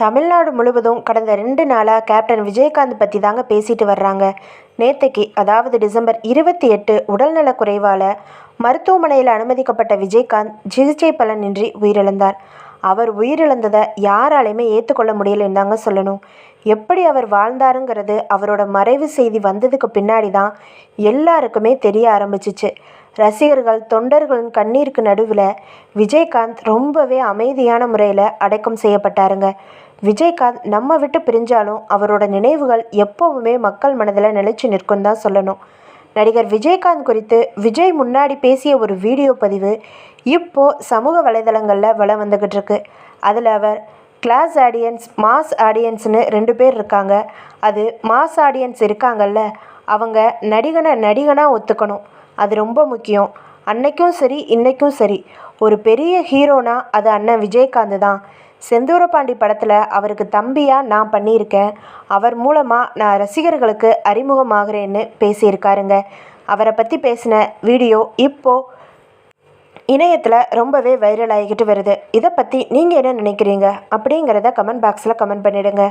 தமிழ்நாடு முழுவதும் கடந்த ரெண்டு நாளாக கேப்டன் விஜயகாந்த் பற்றி தாங்க பேசிட்டு வர்றாங்க. நேற்றுக்கு அதாவது டிசம்பர் இருபத்தி எட்டு உடல்நலக் குறைவால் மருத்துவமனையில் அனுமதிக்கப்பட்ட விஜயகாந்த் சிகிச்சை பலனின்றி உயிரிழந்தார். அவர் உயிரிழந்ததை யாராலையுமே ஏற்றுக்கொள்ள முடியலைன்னு தாங்க சொல்லணும். எப்படி அவர் வாழ்ந்தாருங்கிறது அவரோட மறைவு செய்தி வந்ததுக்கு பின்னாடி தான் எல்லாருக்குமே தெரிய ஆரம்பிச்சிச்சு. ரசிகர்கள் தொண்டர்களின் கண்ணீருக்கு நடுவில் விஜயகாந்த் ரொம்பவே அமைதியான முறையில் அடக்கம் செய்யப்பட்டாருங்க. விஜயகாந்த் நம்ம விட்டு பிரிஞ்சாலும் அவரோட நினைவுகள் எப்போவுமே மக்கள் மனதில் நிலைச்சு நிற்கும் தான் சொல்லணும். நடிகர் விஜயகாந்த் குறித்து விஜய் முன்னாடி பேசிய ஒரு வீடியோ பதிவு இப்போது சமூக வலைதளங்களில் வலம் வந்துக்கிட்டு இருக்கு. அதில் அவர் கிளாஸ் ஆடியன்ஸ் மாஸ் ஆடியன்ஸ்னு ரெண்டு பேர் இருக்காங்க. அது மாஸ் ஆடியன்ஸ் இருக்காங்கல்ல அவங்க நடிகனை நடிகனாக ஒத்துக்கணும். அது ரொம்ப முக்கியம். அன்னைக்கும் சரி இன்னைக்கும் சரி. ஒரு பெரிய ஹீரோனா அது அண்ணன் விஜயகாந்த் தான். செந்தூரபாண்டி படத்தில் அவருக்கு தம்பியாக நான் பண்ணியிருக்கேன். அவர் மூலமாக நான் ரசிகர்களுக்கு அறிமுகமாகிறேன்னு பேசியிருக்காருங்க. அவரை பற்றி பேசின வீடியோ இப்போது இணையத்தில் ரொம்பவே வைரல் ஆகிக்கிட்டு வருது. இதை பற்றி நீங்கள் என்ன நினைக்கிறீங்க? அப்படிங்கிறத கமெண்ட் பாக்ஸில் கமெண்ட் பண்ணிடுங்க.